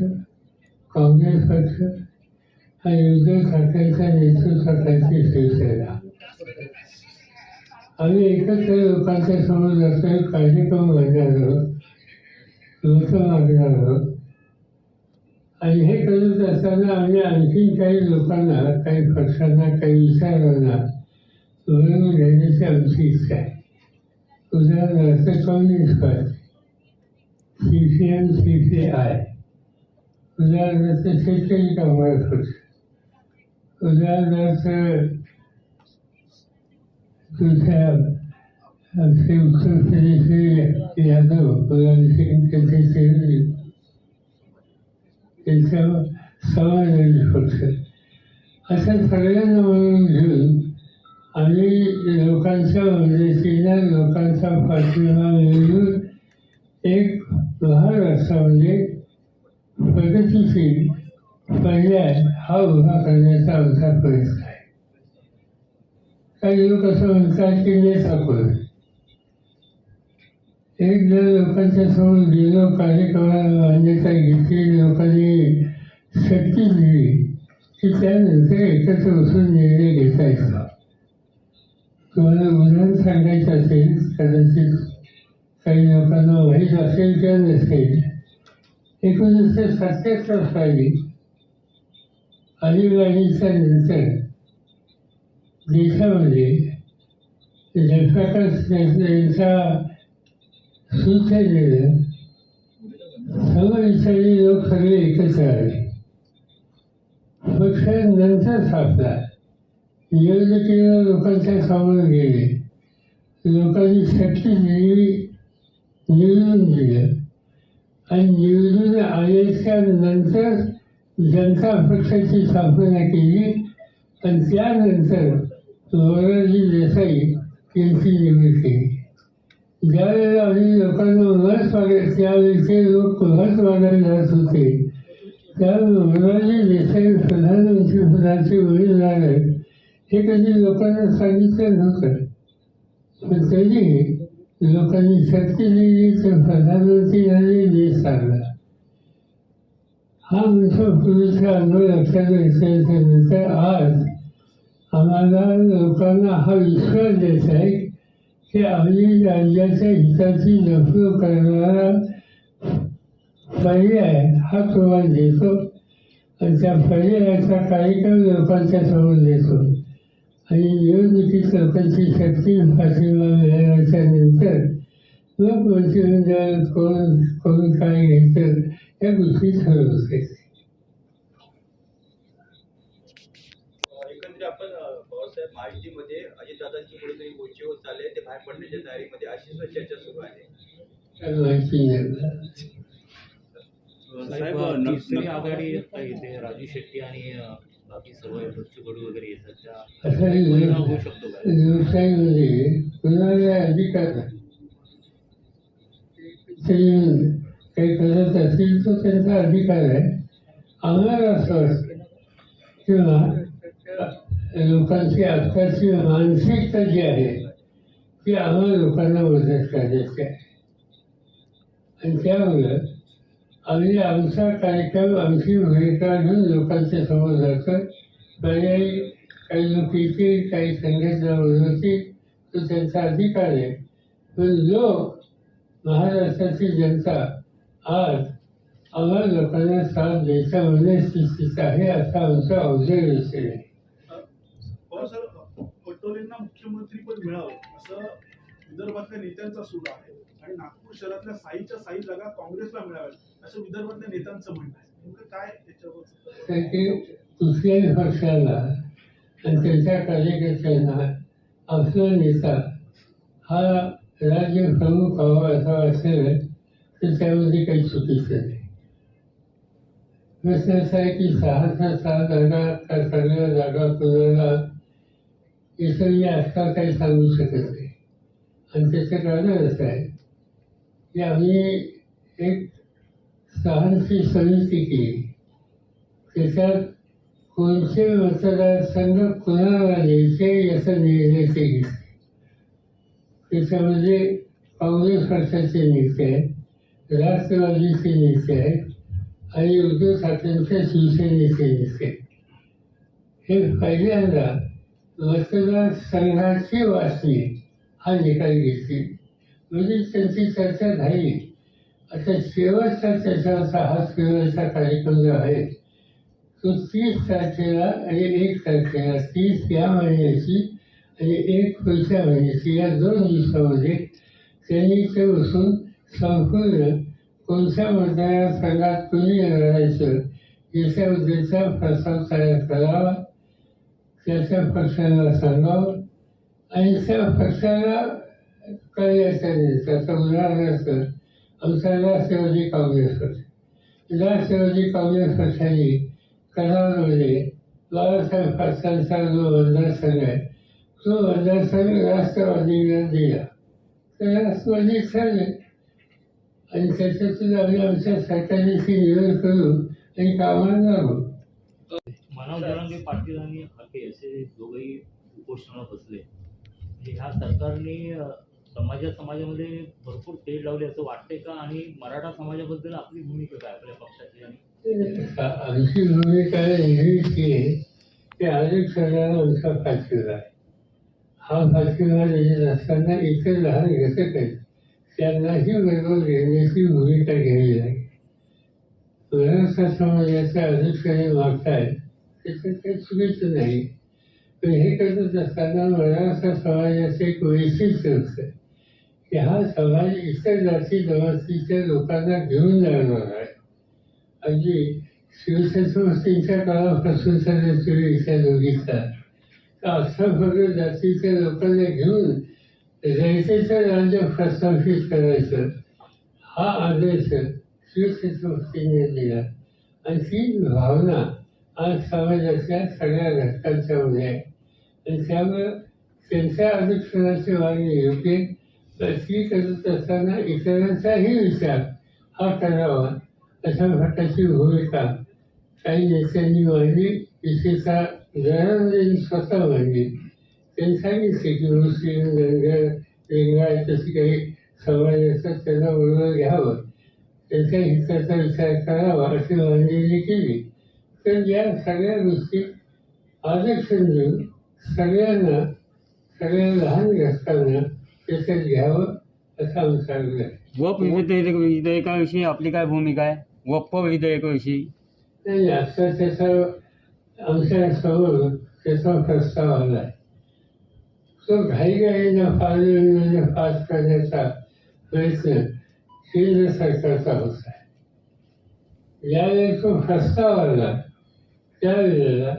पक्ष काँग्रेस पक्ष आणि उद्धव ठाकरेंच्या नेतृत्वाखालची शिवसेना. आम्ही एकत्र लोकांच्या समोर जातोय कार्यक्रम मांडणार आहोत लोक मागणार आहोत. आणि हे करत असताना आम्ही आणखी काही लोकांना काही पक्षांना काही विचारांना वळवून देण्याची आमची इच्छा आहे. उदाहरणार्थ communist party C C M C C I उदाहरणार्थ शेतकरी कामगार खर्च उदाहरणार्थ तुझ्या आमचे उत्तर प्रदेशचे यादव मुलाम सिंग त्यांचे चेहरे त्यांच्या समाजाचे पक्ष अशा सगळ्यांना म्हणून घेऊन आम्ही लोकांच्या मदतीनं लोकांचा पाठिंबा मिळून एक महाराष्ट्रामध्ये प्रगतीशील पर्याय हा उभा करण्याचा आमचा प्रयत्न आहे. काही लोक असं म्हणतात की नेतापद एक जर लोकांच्या समोर गेलो कार्यक्रमाला मान्यता घेतली लोकांनी शक्ती दिली की त्यानंतर एकत्र बसून निर्णय घेता येतो. तुम्हाला उदाहरण सांगायचं असेल कदाचित काही लोकांना माहीत असेल किंवा नसेल एकोणीसशे सत्त्याहत्तर साली आणीबाणीच्या नंतर देशामध्ये जयप्रकाश यांच्या सूचनेनं समविचारी लोक सगळे एकत्र आले. पक्ष नंतर सापला निवडणुकीनं लोकांच्या सामोरं गेले. लोकांनी शक्ती निवडून दिलं. आणि निवडून आल्याच्यानंतर जनता पक्षाची स्थापना केली. आणि त्यानंतर मोरारजी देसाई यांची निवड केली ज्यावेळेला आम्ही लोकांना मत मागत त्यावेळेचे लोक मत मागायला जात होते. त्यावेळी मोरारजी देसाई प्रधानमंत्री पदाचे उमेदवार आहेत हे कधी लोकांना सांगितलं नव्हतं. पण तरी लोकांनी शक्ती दिली तर प्रधानमंत्री झाले हा विश्व पूर्वीचा अनुभव लक्षात घेतल्याच्या आज आम्हाला लोकांना हा विश्वास देत आहे की आम्ही राज्याच्या हिताची जपणूक करणारा पर्याय हा तुम्हाला देतो. आणि त्या पर्यायाचा कार्यक्रम लोकांच्या समोर देतो. आणि निवडणुकीत लोकांची शक्ती पाठिंबा मिळाल्याच्या नंतर मंत्रिमंडळ कोण कोण काय घ्यायचं या गोष्टी ठरवते एकंदरीत आपण अं, पवारसाहेब महायुतीमध्ये अजितदादांची कुठेतरी गोष्टी होत चालले ते बाहेर पडण्याच्या तयारीमध्ये अशी सुद्धा चर्चा सुरू आहे. साहेब आघाडी राजू शेट्टी आणि बाकी सर्व कडू वगैरे येतात त्या हे होऊ शकतो का लोकशाहीमध्ये कुणाला अधिकार नाही. ते काही करत असतील तर त्यांचा अधिकार आहे. आम्हाला असं वाटतं किंवा लोकांची आत्ताची मानसिकता जी आहे ती आम्हाला लोकांना मदत करायची आहे. आणि त्यामुळं आम्ही आमचा कार्यक्रम आमची भूमिका घेऊन लोकांच्या समोर जातो पर्यायी काही लोक येतील काही संघटना बनवतील तो त्यांचा अधिकार आहे पण लोक महाराष्ट्राची जनता आज आम्हाला लोकांना साथ द्यायच्या मनस्थितीत आहे असा आमचा ऑब्झर्वेशन आहे पवार सर पटोलेंना मुख्यमंत्रीपद मिळावं असं विदर्भातल्या नेत्यांचा सूर आहे. आणि नागपूर शहरातल्या साईच्या साई जागा काँग्रेसला मिळाव्यात असं विदर्भातल्या नेत्यांचं म्हणणं आहे. नेमकं काय त्याच्यावर? कुठल्याही पक्षाला आणि त्यांच्या कार्यकर्त्यांना आपला नेता हा राज्य प्रमुख हवा असा असेल तर त्यामध्ये काही चुकीचं नाही प्रश्न असा आहे की सहा सात हजार त्या सगळ्या जागा कुणाला याचं मी आजकाल काही सांगू शकत नाही आणि त्याचं कारण असं आहे की आम्ही एक सहांची समिती केली त्याच्यात कोणते मतदारसंघ कुणाला द्यायचे याचा निर्णय ते घेतले त्याच्यामध्ये काँग्रेस पक्षाचे नेते आहेत राष्ट्रवादीचे नेते आहेत आणि उद्धव ठाकरेंच्या शिवसेनेचे नेते. हे पहिल्यांदा मतदारसंघाची वाचणी हा निकाल घेतली. म्हणजे त्यांची चर्चा झाली. आता शेवटचा त्याच्यावरचा हा शेवटचा कार्यक्रम जो आहे तो तीस तारखेला आणि एक तारखेला तीस या महिन्याची एक पुढच्या महिन्याची या दोन दिवसामध्ये त्यांनी ते बसून संपूर्ण कोणत्या मतदारसंघात कुणी लढायचं याच्याबद्दलचा प्रस्ताव तयार करावा त्याच्या पक्षाला सांगावं आणि त्या पक्षाला करायचं नाही त्याचं उदाहरणार्थ आमचा राष्ट्रवादी काँग्रेस पक्ष राष्ट्रवादी काँग्रेस पक्षाने करारमध्ये बाळासाहेब पाटलांचा जो मतदारसंघ आहे तो मतदारसंघ राष्ट्रवादीला दिला तर राष्ट्रवादी ठरले आणि त्याच्यातून आम्ही आमच्या सरकारशी निवड करू आणि कामाला लागू मनोज जरांगे पाटील आणि हाके असे दोघंही उपोषणाला बसले. म्हणजे ह्या सरकारने समाजा समाजामध्ये भरपूर तेल लावले असं वाटतंय का? आणि मराठा समाजाबद्दल आपली भूमिका काय आपल्या पक्षाची आणि आमची भूमिका नेहमीची आहे की आरक्षणाला आमचा फाशीला आहे. हा फाशीला देत असताना इतर लहान घटक आहेत त्यांनाही बरोबर घेण्याची भूमिका घ्यावी लागेल मराठा समाजाचं आरक्षण मागताय त्याच्यात काही चुकीचं नाही. पण हे करत असताना मराठा समाजाचं एक वैशिष्ट्य होतं की हा समाज इतर जाती जमातीच्या लोकांना घेऊन जाणार आहे. अगदी शिवछत्रपतींच्या काळापासून त्या दोघीचा. असा फक्त जातीच्या लोकांना घेऊन रयतेचं राज्य प्रस्थापित करायचं. हा आदेश शिवछत्रपतींनी दिला. आणि ती भावना आज समाजातल्या सगळ्या घटकांच्या मध्ये आहे. आणि त्यामुळे त्यांच्या आरक्षणाची मागणी योग्य तर ती करत असताना इतरांचाही विचार हा करावा अशा प्रकारची भूमिका काही नेत्यांनी मांडली. विशेषतः जरांनी स्वतः मांडली त्यांनी सांगितले की मुस्लिम धनगर लिंगायत तशी काही समाजाचं त्यांना बरोबर घ्यावं. त्यांच्या हिताचा विचार करावा अशी मांडणी केली. तर या सगळ्या गोष्टी आरक्षण देऊन सगळ्यांना सगळ्या लहान घटकांना त्याच्यात घ्यावं असा आमचा आग्रह आहे. वप विधेयक विधेयकाविषयी आपली काय भूमिका आहे? विधेयकाविषयी नाही आता त्याचा आमच्यासमोर त्याचा प्रस्ताव आला आहे तो घाईघाईनं पार्लमेंटमध्ये पास करण्याचा प्रयत्न केंद्र सरकारचा होत आहे. ज्यावेळी तो प्रस्ताव आला. त्यावेळेला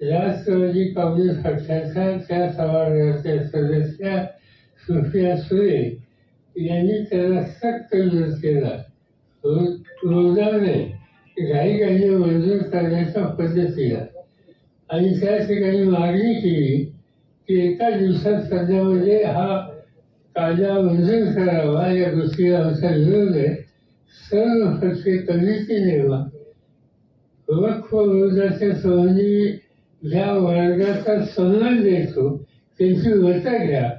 राष्ट्रवादी काँग्रेस पक्षाच्या त्या सभागृहाच्या सदस्य सुफिया सुरे यांनी त्याला सक्त विरोध केला. रोजाने घाई घाई मंजूर करण्याच्या पद्धतीला आणि त्या ठिकाणी मागणी केली की एका दिवसात सध्यामध्ये हा कायदा मंजूर करावा या गोष्टीला आमचा विरोध आहे. सर्व पक्ष कमिटी नेवा. वक्फ विरोधाच्या संबंधी ज्या वर्गाचा सन्मान देतो. त्यांची मतं घ्या.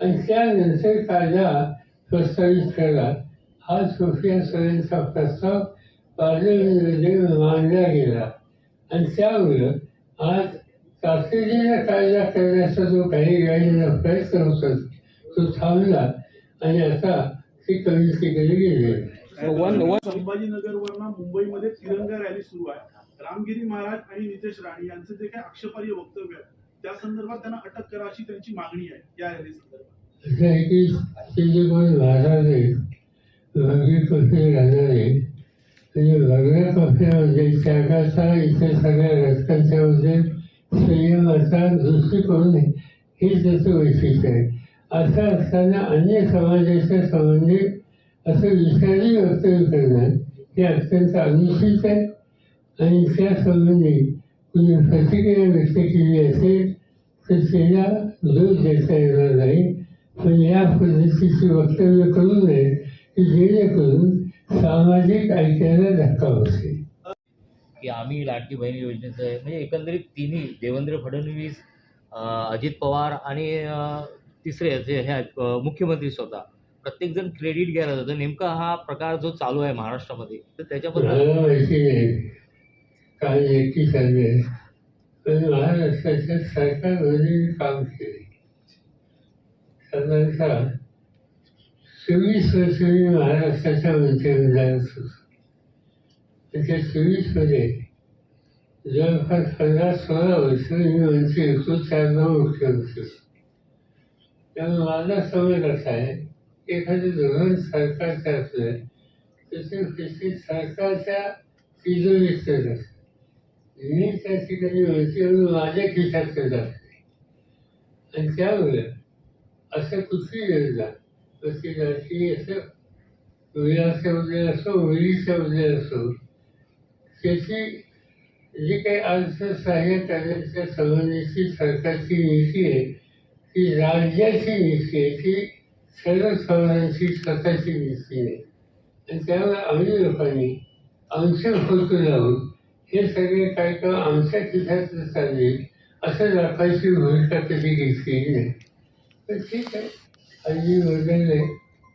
आणि त्यानंतर कायदा प्रस्तावित करा. हा सोफिया सोरेनचा प्रस्ताव पार्लमेंटमध्ये मांडला गेला आणि त्यामुळं आज तातडीने कायदा करण्याचा जो काही गाडीचा प्रयत्न होता तो थांबला आणि आता ती कमिटीकडे गेली संभाजीनगरवरनं मुंबईमध्ये तिरंगा रॅली सुरू आहे रामगिरी महाराज आणि नितेश राणे यांचं जे काही आक्षेपार्ह वक्तव्य आहे त्या संदर्भात त्यांना अटक करा अशी त्यांची मागणी आहे या रॅली संदर्भात असं आहे की ते जे कोण महाराज आहेत म्हणजे कफे घालणारे म्हणजे भगव्या कफेमध्ये त्यागाचा इतर सगळ्या घटकांच्यामध्ये संयमाचा दृष्टिकोन आहे हे त्याचं वैशिष्ट्य आहे. असं असताना अन्य समाजाच्या संबंधित असं विषारी वक्तव्य करणं हे अत्यंत अनुचित आहे. आणि त्या संबंधी कुणी प्रतिक्रिया व्यक्त केली असेल तर त्याला दोष देता येणार नाही. पण या पद्धतीची वक्तव्य करू नये की जेणेकरून सामाजिक ऐक्याला धक्का बसेल. की आम्ही लाडकी बहीण योजनेचं आहे. म्हणजे एकंदरीत तिन्ही देवेंद्र फडणवीस अजित पवार आणि तिसरे जे हे अं, मुख्यमंत्री स्वतः. प्रत्येक जण क्रेडिट घ्यायला जातं. नेमका हा प्रकार जो चालू आहे महाराष्ट्रामध्ये तर त्याच्याबद्दल माहिती नक्की चालले पण महाराष्ट्राच्या सरकारमध्ये काम केले. साधारणतः चोवीस वर्ष मी महाराष्ट्राच्या मंत्रिमंडळात होतो त्याच्या चोवीसमध्ये जवळपास पंधरा सोळा वर्ष मी मंत्री होतो चार नऊ मुख्यमंत्री त्यामुळे माझा समज असा आहे एखादं धोरण सरकारचं असलं त्याचे पैसे सरकारच्या तिजोरीतच असतात मी त्या ठिकाणी मंत्री म्हणून माझ्या खिशातच असते आणि त्यामुळे असं कुठली योजना कशी ती असं असो मुलाच्या असो मुलीच्या असो त्याची जी काही अर्थसहाय्य करण्याच्या संबंधीची सरकारची नीती आहे ती राज्याची नीती आहे ती सर्वसामान्यांची स्वतःची नीती आहे. आणि त्यामुळे आम्ही लोकांनी आमचे फोटो लावून हे सगळे कार्यक्रम आमच्या खिशात चालले असं दाखवायची भूमिका कधी घेतलेली नाही पण ठीक आहे. हल्ली बदलले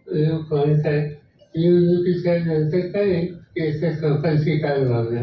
लोक म्हणतात निवडणुकीच्या नंतर काय याच्या लोकांची काय भावना